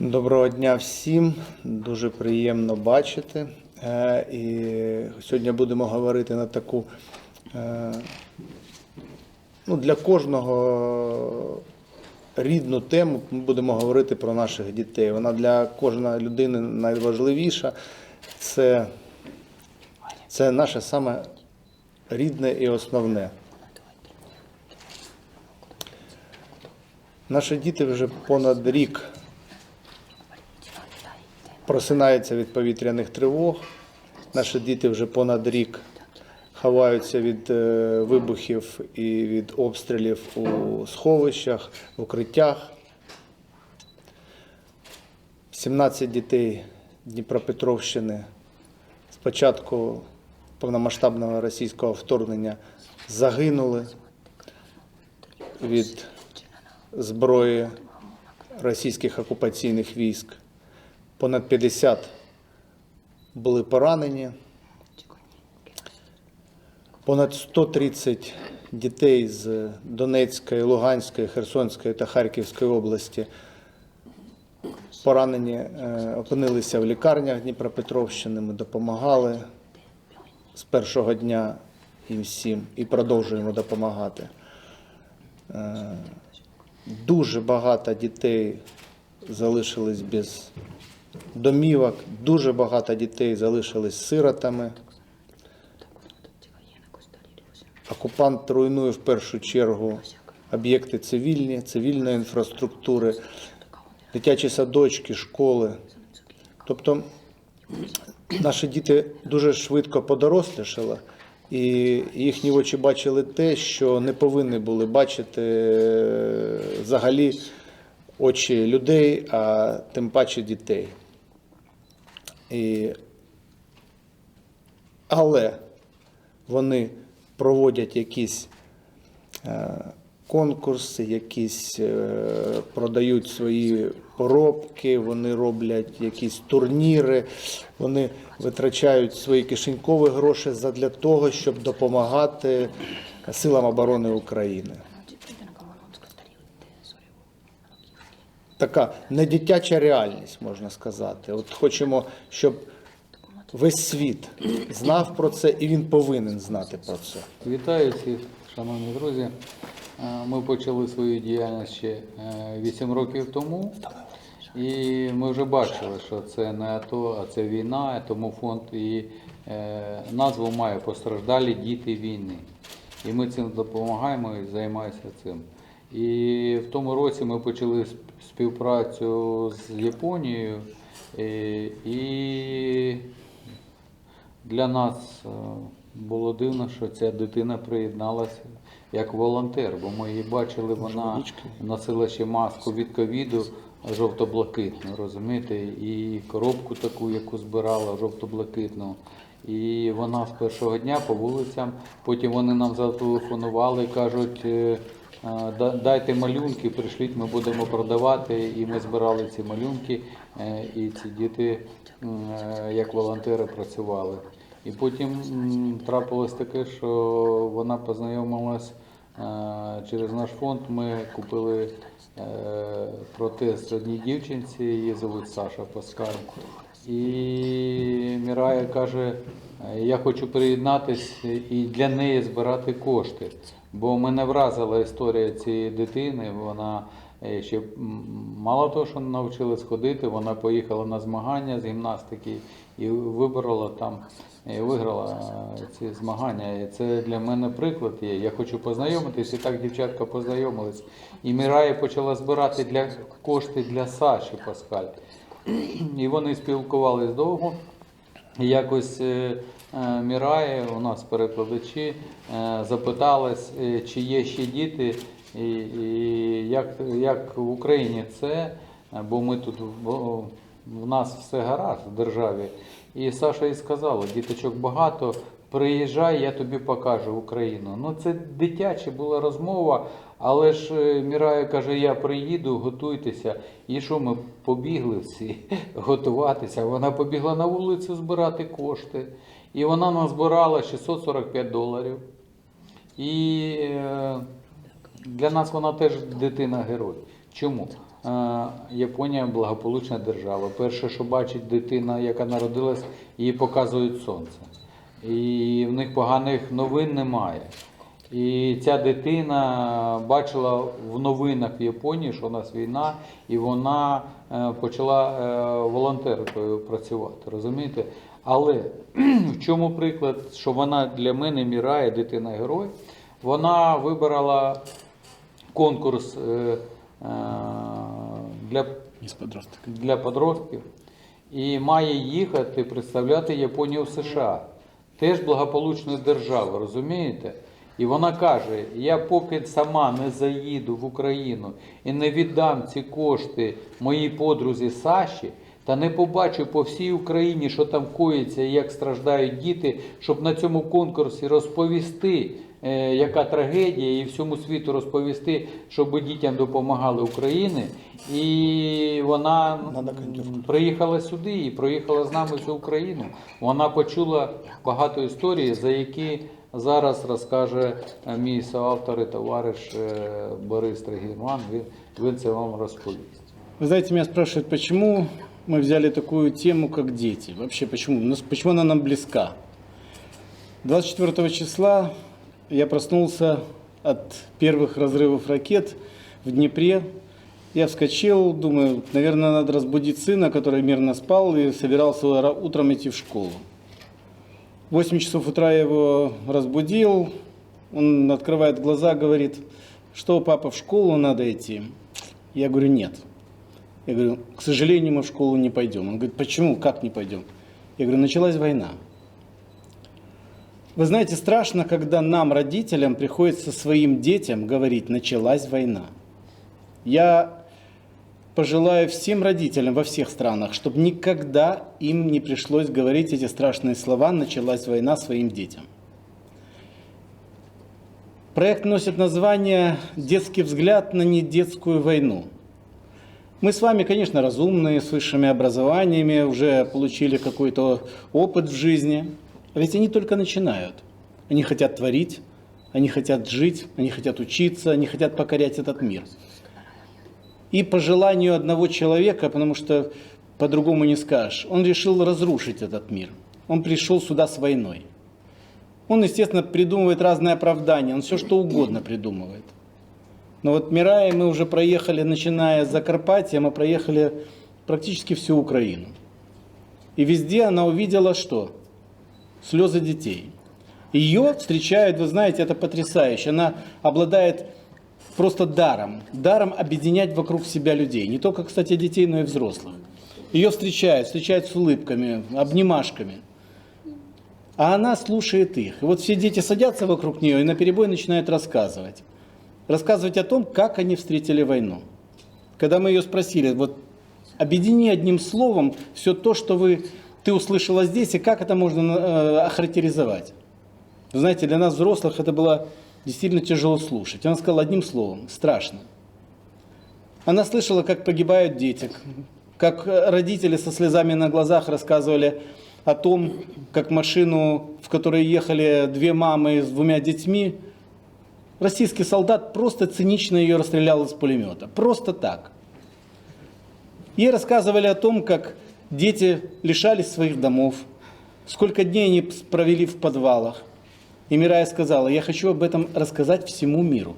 Доброго дня всім. Дуже приємно бачити. Е, І сьогодні будемо говорити на таку е, ну, для кожного рідну тему. Ми будемо говорити про наших дітей. Вона для кожної людини найважливіша. Це, це наше саме рідне і основне. Наші діти вже понад рік просинаються від повітряних тривог. Наші діти вже понад рік ховаються від е, вибухів і від обстрілів у сховищах, в укриттях. 17 дітей Дніпропетровщини з початку повномасштабного російського вторгнення загинули від зброї російських окупаційних військ. Понад 50 були поранені. Понад 130 дітей з Донецької, Луганської, Херсонської та Харківської області поранені е, опинилися в лікарнях Дніпропетровщини. Ми допомагали з першого дня їм всім і продовжуємо допомагати. Е, Дуже багато дітей залишились без домівок, дуже багато дітей залишились сиротами. Окупант руйнує в першу чергу об'єкти цивільні, цивільної інфраструктури, дитячі садочки, школи. Тобто наші діти дуже швидко подорослішали, і їхні очі бачили те, що не повинні були бачити е, взагалі очі людей, а тим паче дітей. І... Але вони проводять якісь е, конкурси, якісь е, продають свої поробки, вони роблять якісь турніри, вони витрачають свої кишенькові гроші задля того, щоб допомагати силам оборони України. Така недитяча реальність, можна сказати. От хочемо, щоб весь світ знав про це, і він повинен знати про це. Вітаю всіх, шановні друзі. Е, Ми почали свою діяльність ще 8 років тому. І ми вже бачили, що це не АТО, а це війна, тому фонд і е, назву має постраждалі діти війни. І ми цим допомагаємо і займаємося цим. І в тому році ми почали сп- співпрацю з Японією. е, І для нас е, було дивно, що ця дитина приєдналася як волонтер, бо ми її бачили, вона носила ще маску від ковіду жовто-блакитну, розумієте, і коробку таку, яку збирала жовто-блакитну. І вона з першого дня по вулицям, потім вони нам зателефонували і кажуть, е, е, «Да- дайте малюнки, прийшліть, ми будемо продавати. І ми збирали ці малюнки, е, і ці діти е, як волонтери працювали. І потім трапилось таке, що вона познайомилась е, через наш фонд. Ми купили протез одній дівчинці, її звуть Саша Паскаль. І Мірая каже, «Е, я хочу приєднатись і для неї збирати кошти. Бо мене вразила історія цієї дитини. Вона е, ще мало того, що навчилась ходити, вона поїхала на змагання з гімнастики і виборола там, і виграла е, ці змагання. І це для мене приклад є. Я хочу познайомитись, і так дівчатка познайомились. І Мірая почала збирати для кошти для Саші Паскаль. І вони спілкувались довго. Якось е, е, Мірає, у нас перекладачі, е, запиталась, е, чи є ще діти, і, і як, як в Україні це, е, бо ми тут в, нас все гаразд в державі. І Саша їй сказала, діточок багато, приїжджай, я тобі покажу Україну. Ну це дитяча була розмова, але ж е, Мірая каже, я приїду, готуйтеся. І що ми побігли всі готуватися. Вона побігла на вулицю збирати кошти. І вона назбирала 645 доларів. І е, для нас вона теж дитина-герой. Чому? е, Японія благополучна держава. Перше, що бачить дитина, яка народилась, їй показують сонце. І в них поганих новин немає. І ця дитина бачила в новинах в Японії, що у нас війна, і вона е, почала е, волонтеркою працювати. Розумієте? Але в чому приклад, що вона для мене мірає дитина герой? Вона вибирала конкурс е, для для подростків і має їхати представляти Японію в США. Теж благополучна держава, розумієте? І вона каже: я поки сама не заїду в Україну і не віддам ці кошти моїй подрузі Саші, та не побачу по всій Україні, що там коїться і як страждають діти, щоб на цьому конкурсі розповісти, е, яка трагедія, і всьому світу розповісти, щоб дітям допомагали України. І вона приїхала сюди і проїхала з нами всю Україну. Вона почула багато історій, за які зараз розкаже е, мій соавтор і товариш е, Борис Трегірман. Він, він це вам розповість. Вы знаете, меня спрашивают, почему мы взяли такую тему, как дети? Вообще, почему? Ну, с- почему она нам близка? 24 числа я проснулся от первых разрывов ракет в Днепре. Я вскочил, думаю, наверное, надо разбудить сына, который мирно спал и собирался ра- утром идти в школу. В 8 часов утра я его разбудил, он открывает глаза, говорит, что, папа, в школу надо идти? Я говорю, нет. Я говорю, к сожалению, мы в школу не пойдем. Он говорит, почему, как не пойдем? Я говорю, началась война. Вы знаете, страшно, когда нам, родителям, приходится своим детям говорить, началась война. Я пожелаю всем родителям во всех странах, чтобы никогда им не пришлось говорить эти страшные слова «началась война» своим детям. Проект носит название «Детский взгляд на недетскую войну». Мы с вами, конечно, разумные, с высшими образованиями, уже получили какой-то опыт в жизни. А ведь они только начинают. Они хотят творить, они хотят жить, они хотят учиться, они хотят покорять этот мир. И по желанию одного человека, потому что по-другому не скажешь, он решил разрушить этот мир. Он пришел сюда с войной. Он, естественно, придумывает разные оправдания, он все что угодно придумывает. Но вот Мирай мы уже проехали, начиная с Закарпатья, мы проехали практически всю Украину. И везде она увидела что? Слезы детей. Ее встречают, вы знаете, это потрясающе. Она обладает просто даром. Даром объединять вокруг себя людей. Не только, кстати, детей, но и взрослых. Ее встречают, встречают с улыбками, обнимашками. А она слушает их. И вот все дети садятся вокруг нее и на перебой начинают рассказывать. Рассказывать о том, как они встретили войну. Когда мы ее спросили, вот объедини одним словом все то, что вы, ты услышала здесь, и как это можно э, охарактеризовать. Знаете, для нас, взрослых, это было действительно тяжело слушать. Она сказала одним словом, страшно. Она слышала, как погибают дети, как родители со слезами на глазах рассказывали о том, как машину, в которой ехали две мамы с двумя детьми, российский солдат просто цинично ее расстрелял из пулемета. Просто так. Ей рассказывали о том, как дети лишались своих домов, сколько дней они провели в подвалах. И Мирая сказала, я хочу об этом рассказать всему миру.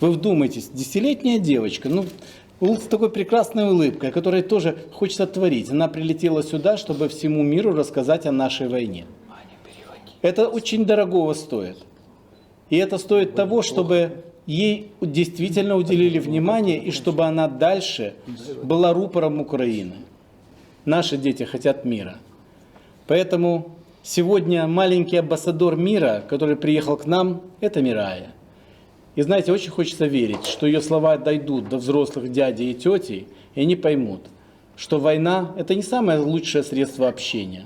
Вы вдумайтесь, десятилетняя девочка, ну, с такой прекрасной улыбкой, которой тоже хочется творить. Она прилетела сюда, чтобы всему миру рассказать о нашей войне. Это очень дорогого стоит. И это стоит того, чтобы ей действительно уделили внимание и чтобы она дальше была рупором Украины. Наши дети хотят мира. Поэтому сегодня маленький амбассадор мира, который приехал к нам, это Мирая. И знаете, очень хочется верить, что ее слова дойдут до взрослых дядей и тетей, и они поймут, что война – это не самое лучшее средство общения.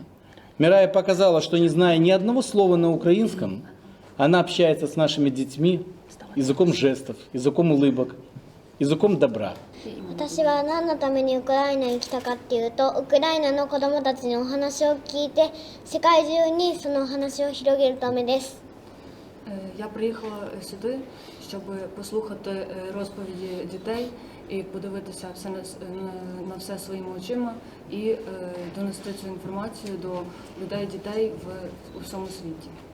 Мирая показала, что не зная ни одного слова на украинском, она общается с нашими детьми языком жестов, языком улыбок, языком добра. 私は何のためにウクライナに来たかっていうとウクライナの子どもたちにお話を聞いて世界中にそのお話を広げるためです Е, Я приїхала сюди, щоб послухати е, розповіді дітей і подивитися все на, с- на, на все своїми очима і е, донести цю інформацію до людей, дітей в у всьому світі.